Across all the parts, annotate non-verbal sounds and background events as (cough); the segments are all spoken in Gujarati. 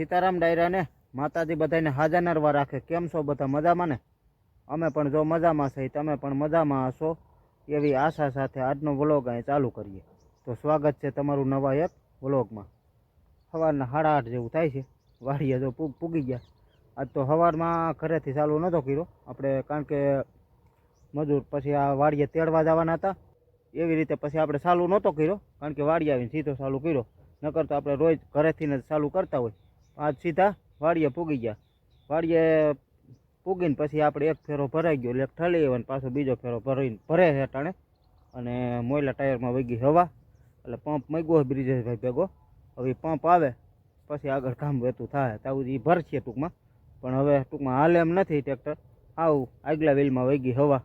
સીતારામ ડાયરાને માતાજી બધાને હાજર નરવા રાખે. કેમ છો બધા મજામાં ને? અમે પણ જો મજામાં છે, તમે પણ મજામાં હશો? એવી આશા સાથે આજનો વ્લોગ અહીં ચાલુ કરીએ. તો સ્વાગત છે તમારું નવા એક વ્લોગમાં. સવારના સાડા આઠ જેવું થાય છે. વાડીએ જો પૂગી ગયા. આજ તો સવારમાં ઘરેથી ચાલુ નહોતો કર્યો. આપણે કારણ કે મજૂર પછી આ વાડીએ તેડવા જવાના હતા. એવી રીતે પછી આપણે ચાલુ નહોતો કર્યો. કારણ કે વાડી આવીને સીધો ચાલુ કર્યો. નકર તો આપણે રોજ ઘરેથી જ ચાલુ કરતા હોય. આજ સીધા વાડીએ પૂગી ગયા. વાડીએ પૂગીને પછી આપણે એક ફેરો ભરાઈ ગયો. એટલે ઠલી આવ્યો અને પાછો બીજો ફેરો ભરાઈને ભરે છે ટાણે અને મોયલા ટાયરમાં વગી હવા. એટલે પંપ મૂક્યો બ્રિજેશભાઈ ભેગો. હવે પંપ આવે પછી આગળ કામ વહેતું થાય. ત્યાં એ ભરશે ટૂંકમાં. પણ હવે ટૂંકમાં હાલે એમ નથી ટ્રેક્ટર. આવું આગલા વેલમાં વગી હવા.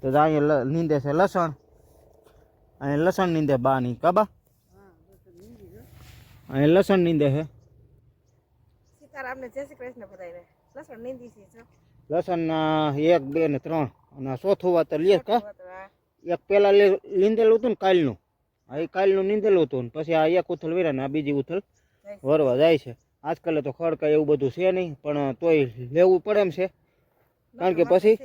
તો જો અહીંયા નીંદે છે લસણ. અહીંયા લસણ નીંદે નહીં કાબા? અહીંયા લસણ નીંદે છે. સીતારામને જય શ્રી કૃષ્ણ બધાને લસણ નીંદી છે જો. લસણના એક બે ને ત્રણ. અને ચોથું વાત લે કા. એક પેલા લીંદેલું હતું ને કાલનું. આ એ કાલનું નીંદેલું હતું ને પછી આ એક ઉથલ વેરા ને આ બીજી ઉથલ વરવા જાય છે. આજકાલે તો ખડ કાંઈ એવું બધું છે નહીં પણ તોય લેવું પડે એમ છે. કારણ કે પછી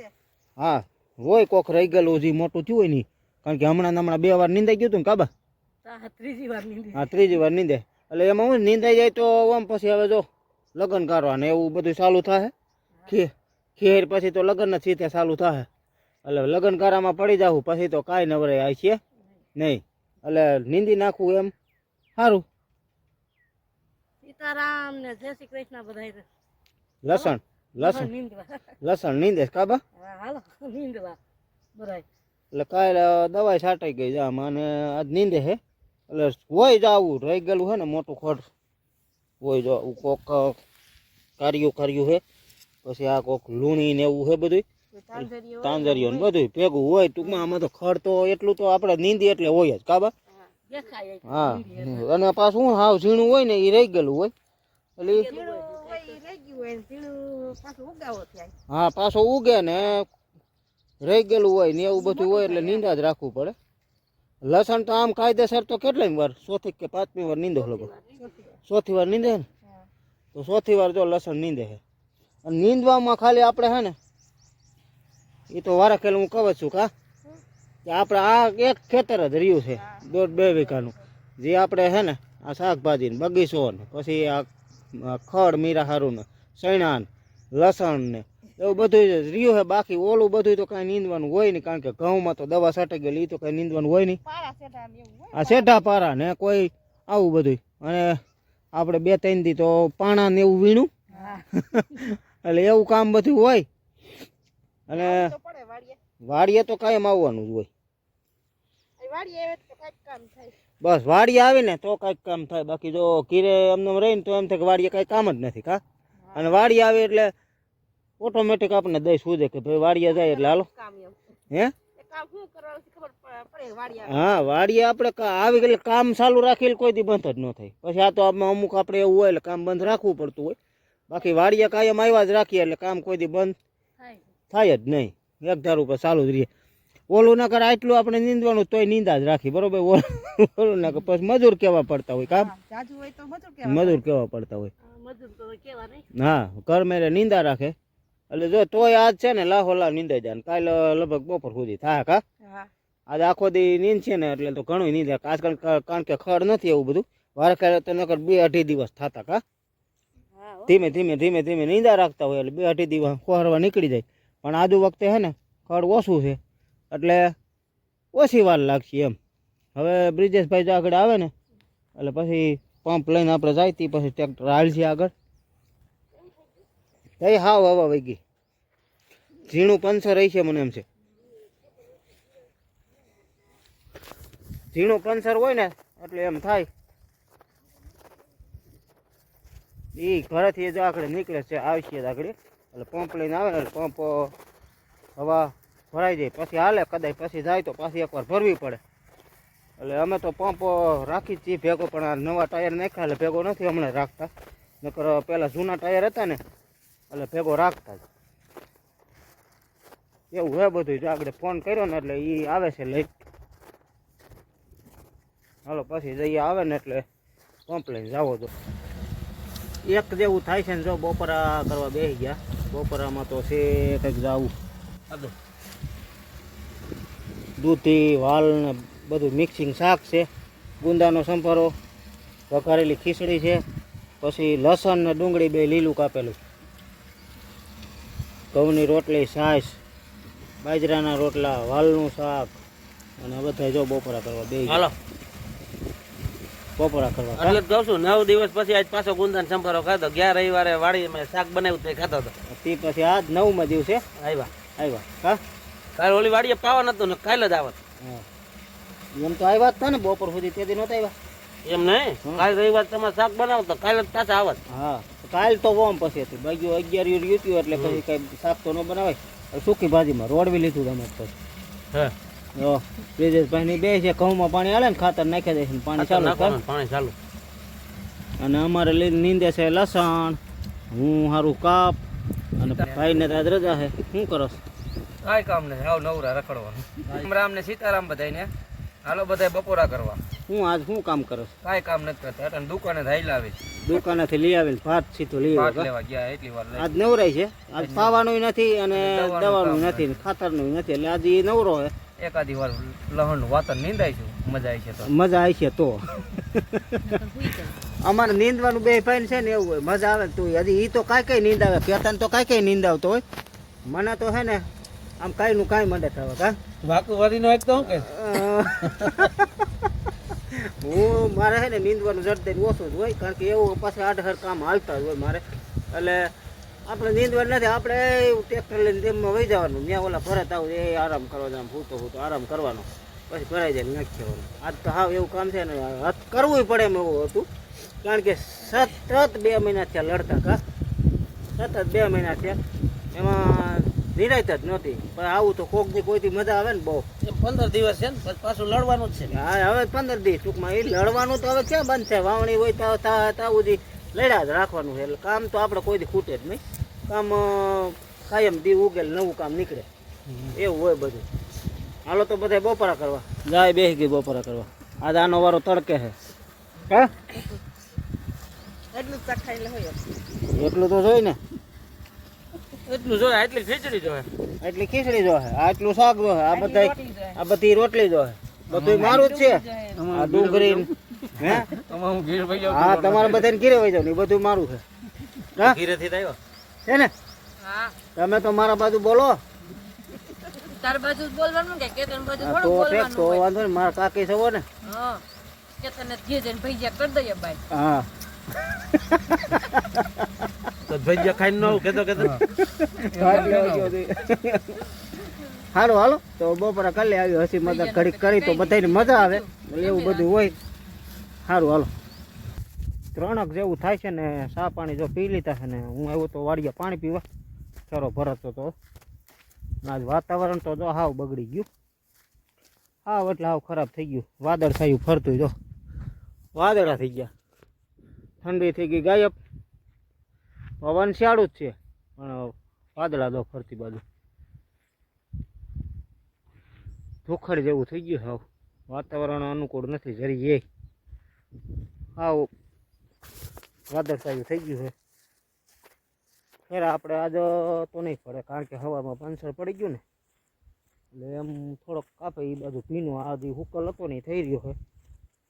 હા હોય કોક રહી ગયેલું હજી મોટું થયું હોય નહીં. કારણ કે હમણાં હમણાં બે વાર નીંદાઈ ગયું હતું ને કાબા ત્રીજી વાર નીંદે. હા ત્રીજી વાર નીંદે. એટલે એમાં હું નીંદાઈ જાય તો આમ પછી હવે જો લગ્ન કરવા ને એવું બધું ચાલુ થાય ખીર ખીર પછી તો લગ્ન જ સીધે ચાલુ થાય એટલે લગ્ન કારામાં પડી જાવું પછી તો કાંઈ નવરે આ છે? નહીં. એટલે નીંદી નાખવું એમ. સારું સીતારામ ને જય શ્રી કૃષ્ણ બધાને લસણ લસણ. લસણ નીંદે કાબા? હાલો. નીંદવા. બરાય એટલે કાલે દવાઈ છાંટાઈ ગઈ જા મને આજ નીંદે હે એટલે હોય જાવું રહી ગયેલું હે ને મોટું ખડ હોય જો કોક કાર્યું કાર્યું છે. પછી આ કોક લૂણી ને એવું છે બધું તાંજરીઓ ને બધું ભેગું હોય. ટૂંકમાં આમાં તો ખડ તો એટલું તો આપણે નીંદી એટલે હોય જ કાબા હા, અને પાછું હાવ ઝીણું હોય ને એ રહી ગયેલું હોય. એટલે હા પાછો ઉગે ને રહી ગયેલું હોય ને એવું બધું હોય એટલે નીંદા જ રાખવું પડે. લસણ તો આમ કાયદેસર તો કેટલી વાર ચોથી કે પાંચમી વાર નીંદો લગો ચોથી વાર નીંદે ને? તો ચોથી વાર જો લસણ નીંદે છે અને નીંદવામાં ખાલી આપણે હે ને એ તો વારા ખેલ હું કહું છું કા કે આપણે આ એક ખેતર જ રહ્યું છે દોઢ બે વીઘાનું. જે આપણે હે ને આ શાકભાજી ને બગીચો ને પછી આ ખડ મીરા હારું ને સૈણા ને લસણ ને એવું બધું રહ્યું છે બાકી ઓલું બધું તો કાંઈ નીંદવાનું હોય નહીં કારણ કે ઘઉંમાં તો દવા છટાઈ ગયેલી એ તો કાંઈ નીંદવાનું હોય નહીં. આ શેઢા પારા ને કોઈ આવું બધું અને આપણે બે ત્રણ દી તો પાણા ને એવું વીણું. એટલે એવું કામ બધું હોય. અને વાડીએ તો કાયમ આવવાનું જ હોય. બસ વાડીએ આવે ને તો કાંઈક કામ થાય. બાકી જો ઘીરે એમને રહીને તો એમ થાય કે વાડીએ કાંઈ કામ જ નથી કા? અને વાડીએ આવે એટલે ઓટોમેટિક આપણને દઈ સૂજે કે ભાઈ વાડીએ જાય એટલે હાલો. હે? હા વાડીએ આપણે આવી એટલે કામ ચાલુ રાખીને કોઈ દી બંધ જ ન થાય. પછી આ તો આમાં અમુક આપણે એવું હોય એટલે કામ બંધ રાખવું પડતું હોય. બાકી વાડીએ કાયમ આવ્યા જ રાખીએ એટલે કામ કોઈ દી બંધ થાય. થાય જ નહીં. એક ધારું પર ચાલુ જ રહીએ. ઓલું ના કરે આટલું આપણે નીંદવાનું તોય નીંદા જ રાખી બરોબર? ઓલું ના કરે પછી મજૂર કેવા પડતા હોય કામ? હોય મજૂર કેવા પડતા હોય? મજૂર તો કેવા નહીં. હા ઘર મેરે નીંદા રાખે. એટલે જો તોય આજ છે ને લાહો લાહ નીંદાઈ જાય ને કાલે લગભગ બપોર સુધી થાય કા? આજ આખો દી નીંદ છે ને એટલે તો ઘણું નીંદે આજકાલ કારણ કે ખડ નથી એવું બધું. વાર કાલે તો નકર બે અઢી દિવસ થતા કા? ધીમે ધીમે ધીમે ધીમે નીંદા રાખતા હોય એટલે બે અઢી દિવસ ખોરવા નીકળી જાય. પણ આજુ વખતે હે ને ખડ ઓછું છે. એટલે ઓછી વાર લાગશે એમ. હવે બ્રિજેશભાઈ જો આગળ આવે ને એટલે પછી પંપ લઈને આપણે જાય તી પછી ટ્રેક્ટર હાલશે આગળ. એ હાવ હવા વહી ગઈ. ઝીણું પંચર રહી છે મને એમ છે. ઝીણું પંચર હોય ને, એટલે એમ થાય. એ ઘરેથી જ આખડે નીકળે છે, આવશે આગળ. એટલે પંપ લઈને આવે ને પંપ હવા ભરાઈ જાય. પછી હાલે કદાચ પછી જાય તો પાછી એકવાર ભરવી પડે. એટલે અમે તો પંપ રાખી જ છીએ ભેગો, પણ આ નવા ટાયર નાખ્યા, એટલે ભેગો નથી હમણાં રાખતા. નકર પહેલાં જૂના ટાયર હતા ને એટલે ભેગો રાખતા જ. એવું હે બધું જો આગળ ફોન કર્યો ને એટલે એ આવે છે લઈ હાલો પછી જઈએ આવે ને એટલે પંપ લઈને જાવો તો. એક જેવું થાય છે ને જો બપોરા કરવા બેસી ગયા. બપોરામાં તો છે કંઈક જાવું. દૂધી વાલ ને બધું મિક્સિંગ શાક છે. ગુંદાનો સંભારો વઘારેલી ખીચડી છે. પછી લસણ ને ડુંગળી બે લીલું કાપેલું. ઘઉંની રોટલી છાશ બાજરાના રોટલા વાલનું શાક અને બધા જો બપોરા કરવા બે હાલો. બપોરા કરવા એટલે કહું છું નવ દિવસ પછી આજ પાછો ગુંદન સંભારો ખાધો. ગયા રવિવારે વાળી મેં શાક બનાવ્યું તે ખાતો હતો તે પછી આજ નવમાં દિવસે આવ્યા આવ્યા હા? કાલે ઓલી વાડીએ પાવા નતું ને કાલે જ આવત. એમ તો આવ્યા જ હતા ને બપોર સુધી તે દી નહોતા આવ્યા એમ નહીં? કાલે રવિવાર તમારે શાક બનાવતો કાલે જ પાછા આવત. હા. કાલ તો વોમ પછી હતી બાજુ અગિયાર યુર યુટ્યું એટલે પછી કઈ શાક તો ન બનાવાય. સુકી ભાજીમાં રોડવી લીધું તમે પછી. હે? બ્રિજેશભાઈ ની બે છે ઘઉંમાં પાણી હાલે ને ખાતર નાખી દે છે ને પાણી ચાલુ પાણી ચાલુ. અને અમારે નીંદે છે લસણ હું સારું કાપ અને ભાઈને તો આજ રજા છે. શું કરો છો? કાંઈ કામ નહીં આવ નવરા રખડવાનું. રામ રામ ને સીતારામ બધાને હાલો બધા બપોરા કરવા. હું આજ શું કામ કરો છો? કાંઈ કામ નથી કરતા. એટલે દુકાને ધાઈલા આવે છે. દુકાનેથી લઈ આવીને ભાત સીધું લઈ લેવા ગયા એટલી વાર આજ નવરાય છે. આજ ખાવાનું નથી અને દવાનું નથી ને ખાતરનું નથી. એટલે આજે ઈ નવરો છે. એકાદી વાર લહણ વાતર નીંદાય છે. મજા આવી છે તો. મજા આવી છે તો. (laughs) અમારે નીંદવાનું બે ભાઈ છે ને એવું હોય. મજા આવે ને તું હજી એ તો કાંઈ કઈ નીંદ આવે કેતન તો કાંઈ કઈ નીંદ આવતો હોય. મને તો હે ને આમ કાંઈ નું કાંઈ મંડે થવા કા? વાકુ વરીનો એક તો હું કે? હું, મારે છે ને નીંદવાનું જડતે ઓછું જ હોય, કારણ કે એવું પાછું આડહર કામ હાલતા જ હોય મારે. એટલે આપણે નીંદવાનું નથી, આપણે ટ્રેક્ટર લઈને તેમમાં વહી જવાનું. ત્યાં ઓલા ભરત આવું, એ આરામ કરવા આમ ફૂતો ફૂતો આરામ કરવાનો. પછી ભરાઈ જાય નાખી આજ તો હાવ એવું કામ છે ને હાથ કરવું પડે એમ એવું હતું. કારણ કે સતત બે મહિના થયા લડતા કા. સતત બે મહિના થયા. એમાં નિરાયત જ નહોતી. પણ આવું તો કોક દી કોઈથી મજા આવે ને બહુ. પંદર દિવસ છે ને પાછું લડવાનું જ છે. હા હવે પંદર દિવસ ટૂંકમાં. એ લડવાનું તો હવે ક્યાં બંધ છે? વાવણી હોય તો તા તા સુધી લડ્યા જ રાખવાનું છે. એટલે કામ તો આપણે કોઈથી ખૂટે જ નહીં. કામ કાયમ દી ઉગેલ નવું કામ નીકળે. એવું હોય બધું. હાલો તો બધા બપોરા કરવા. જાય બેસી ગઈ બપોરા કરવા. આજ આનો વારો તડકે છે. હે? એટલું તો જોઈ ને. એટલું જોઈએ એટલી ખીચડી જોઈએ એટલી ખીચડી જો આટલું શાક જો આ બધા આ બધી રોટલી જો બધું મારું જ છે. આ ડુંગળી ને- હે? હું ઘીર ભાઈ હા તમારે બધાને ઘીરે વહી જાવ બધું મારું છે. હા? ઘીરેથી થયો છે ને? તમે તો મારા બાજુ બોલો. તાર બાજુ બોલવાનું કે કેતન બાજુ થોડું બોલવાનું તો વાંધો નહીં મારા કાકી સવો ને. હા. કેતન ઘી જઈને ભૈયા કરી દઈએ બાઈ. હા. તો ભજીયા ખાઈને ન કેતો કેતો હાલો હાલો. તો બપોરે કાલે આવી હસી મજાક ઘડી કરી તો બધાને મજા આવે. એવું બધું હોય. સારું હાલો. ત્રણક જેવું થાય છે ને સા પાણી જો પી લીધા છે ને હું આવ્યો તો વાડીએ પાણી પીવા. ચાલો ભરતો તો આજ વાતાવરણ તો જો હાવ બગડી ગયું. હાવ એટલે હાવ ખરાબ થઈ ગયું. વાદળ થયું ફરતું જો. વાદળા થઈ ગયા. ઠંડી થઈ ગઈ ગાયબ. પવન શિયાળું જ છે. પણ વાદળા દો ફરતી બાજુ. ધોખડ જેવું થઈ ગયું હાવ વાતાવરણ અનુકૂળ નથી. જરી એ હાવ વાદળછાયું થઈ ગયું છે. ફેરા આપણે આજ તો નહીં પડે, કારણ કે હવામાં પાંચસર પડી ગયું ને. એટલે એમ થોડોક કાપે એ બાજુ ભીનો. આજે હુકલ હતો નહીં થઈ રહ્યો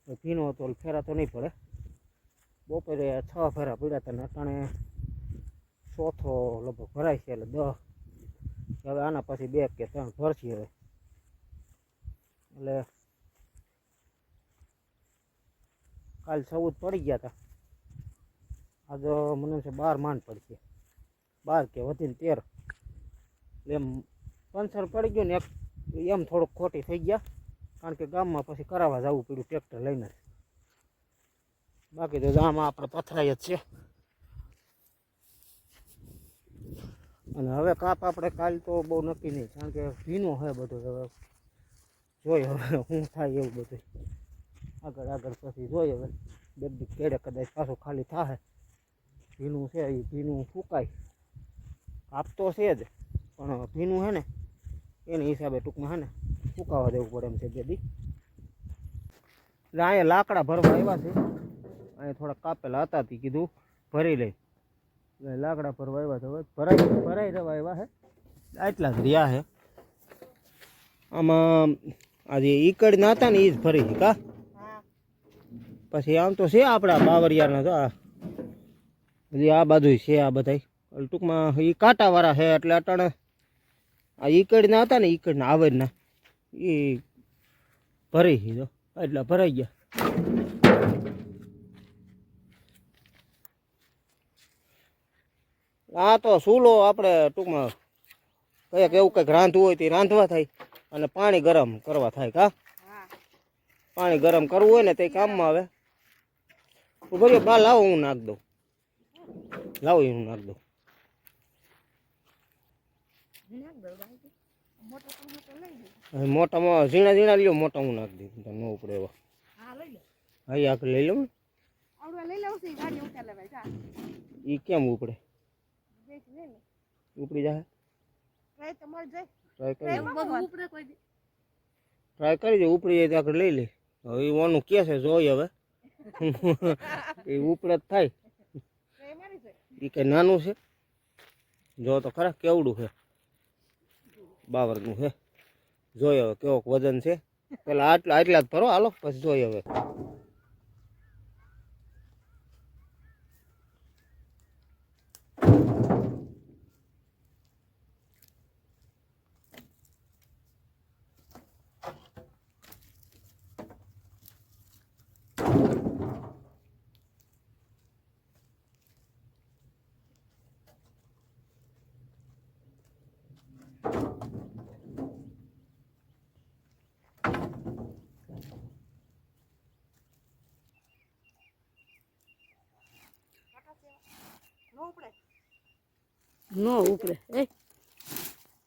છે. ભીનો હતો ફેરા તો નહીં પડે. બપોરે છ ફેરા પડ્યા હતા ને અટાણે ચોથો લગભગ ભરાય છે એટલે દસ. હવે આના પછી બે કે ત્રણ ભરશે હવે. એટલે કાલ ચૌદ પડી ગયા હતા આજે મને છે બાર માંડ પડશે. બાર કે વધીને તેર. એમ પંચર પડી ગયું ને એક એમ થોડુંક ખોટી થઈ ગયા. કારણ કે ગામમાં પછી કરાવવા જવું પડ્યું ટ્રેક્ટર લઈને. બાકી તો આમાં આપણે પથરાય જ છે. અને હવે કાપ આપણે કાલ તો બહુ નક્કી નહીં, કારણ કે ભીનો છે બધું હવે. જોઈ હવે શું થાય એવું બધું આગળ આગળ પછી જોઈ હવે. બે કેડે કદાચ પાછું ખાલી થાય ભીનું છે એ ભીનું ફૂકાય. કાપ તો છે જ, પણ ભીનું છે ને, એના હિસાબે ટૂંકમાં છે ને, ફૂકાવા દેવું પડે એમ છે બે એટલે અહીંયા લાકડા ભરવા આવ્યા છે. અહીંયા થોડા કાપેલા હતા કીધું, ભરી લઈ. લાકડા પર વાવ્યા તો ભરાઈ ભરાઈ રહેવા આવ્યા હે. આટલા જ રહ્યા હે. આમાં આજે ઈકડ ના હતા ને એ જ ભરી છે કા? પછી આમ તો છે આપણા બાવરિયાના તો આ. બધી આ બાજુ છે આ બધા ટૂંકમાં એ કાંટાવાળા છે એટલે અટાણે આ ઈકડના હતા ને ઈકડના આવડના એ ભરી જો એટલા ભરાઈ ગયા. આ તો સૂલો આપણે ટૂંકમાં કંઈક એવું કંઈક રાંધવું હોય તે રાંધવા થાય અને પાણી ગરમ કરવા થાય કા? હા. પાણી ગરમ કરવું હોય ને તે કામમાં આવે. ભરી બા લાવો હું નાખ દઉં. લાવો હું નાખ દઉં. મોટામાં ઝીણા ઝીણા લ્યો મોટા હું નાખ દઉં. ન ઉપડે એવા. હા લઈ લે. હા લઈ લઉં. લઈ લઉં એ કેમ ઉપડે? ઉપડી જાય ટ્રાય તો જાય ટ્રાય કરી ટ્રાય કોઈ ટ્રાય કરી દે ઉપડી જાય ત્યાં આગળ લઈ લે. હવે એ ઓનું કે છે જોઈ હવે. (laughs) એ ઉપડે જ થાય. એ કઈ નાનું છે? જો તો ખરા કેવડું છે? બાવરનું છે. જોઈ હવે કેવો વજન છે. પેલા આટલા આટલા જ ભરો હાલો પછી જોઈ હવે. નો ઉપરે એ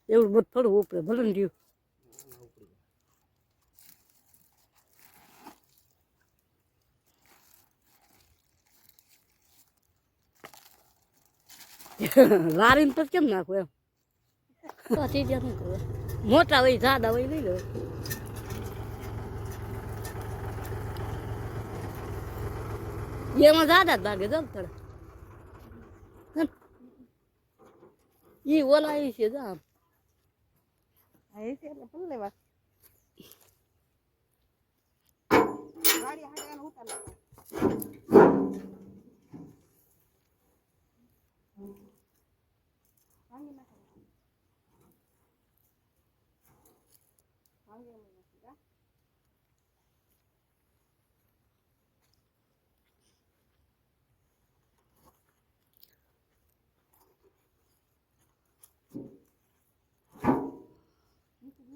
એવું બધું થોડું ઉપરે ભલે ને રહ્યું. (laughs) લારીને પછી કેમ નાખો એમ? પછી શું મોટા હોય જાડા હોય લઈ લો એમાં જાદા જ લાગે જમ થોડા. ઈ ઓલા ઈ છે જા એ છે એટલે ભલે લેવા? ગાડી હાડે ઉતાર લેવાય ભાંગી નાખો. ભાંગી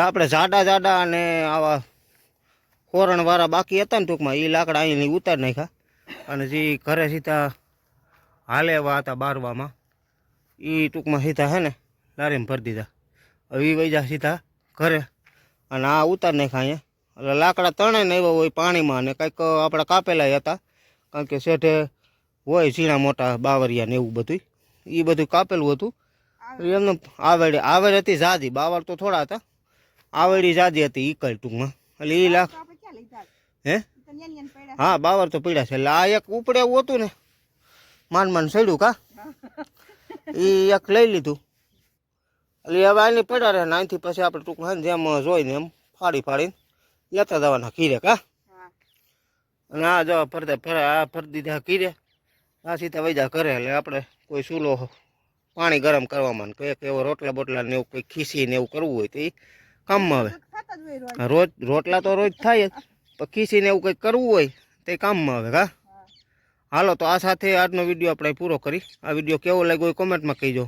આપણે જાડા જાડા અને આવા કોરણવાળા બાકી હતા ને ટૂંકમાં એ લાકડા અહીંની ઉતાર નાખ્યા. અને જે ઘરે સીધા હાલેવા હતા બારવામાં એ ટૂંકમાં સીધા હે ને, લારીમાં ભરી દીધા. હવે એ વૈજા સીધા ઘરે અને આ ઉતાર નાખ્યા અહીંયા. એટલે લાકડા ત્રણેય ને એવા હોય પાણીમાં ને કંઈક આપણે કાપેલા હતા. કારણ કે શેઠે હોય ઝીણા મોટા બાવરિયા ને એવું બધું એ બધું કાપેલું હતું. એમને આવડ આવડ હતી જાદી બાવર તો થોડા હતા. આવડી જાદી હતી ઈકલ ટૂંકમાં. એટલે એ લાખ હે? હા બાવર તો પીડા છે. એટલે આ એક ઉપડે એવું હતું ને માન માન સડ્યું કા? એ એક લઈ લીધું. એટલે હવે આની પડ્યા રહે ને અહીંથી પછી આપણે ટૂંકમાં જેમ જોઈને એમ ફાડી ફાડીને લેતા જવાના કીરે કા? હા. અને આ જો ફરતે ફરે આ ફરી દીધા કીરે આ સીધા વૈજા કરે એટલે આપણે કોઈ સૂલો પાણી ગરમ કરવામાં ને કંઈક એવો રોટલા બોટલા ને એવું કંઈક ખીસી ને એવું કરવું હોય તો એ કામમાં આવે. રોજ રોટલા તો રોજ થાય જ પણ ખીસીને એવું કંઈક કરવું હોય તો એ કામમાં આવે કા? હાલો તો આ સાથે આજનો વીડિયો આપણે પૂરો કરી. આ વીડિયો કેવો લાગ્યો હોય કોમેન્ટમાં કહીજો.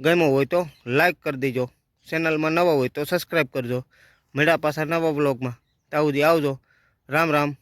ગમ્યો હોય તો લાઈક કરી દેજો. ચેનલમાં નવા હોય તો સબસ્ક્રાઈબ કરજો. મેળા પાછા નવા બ્લોગમાં ત્યાં સુધી આવજો. રામ રામ.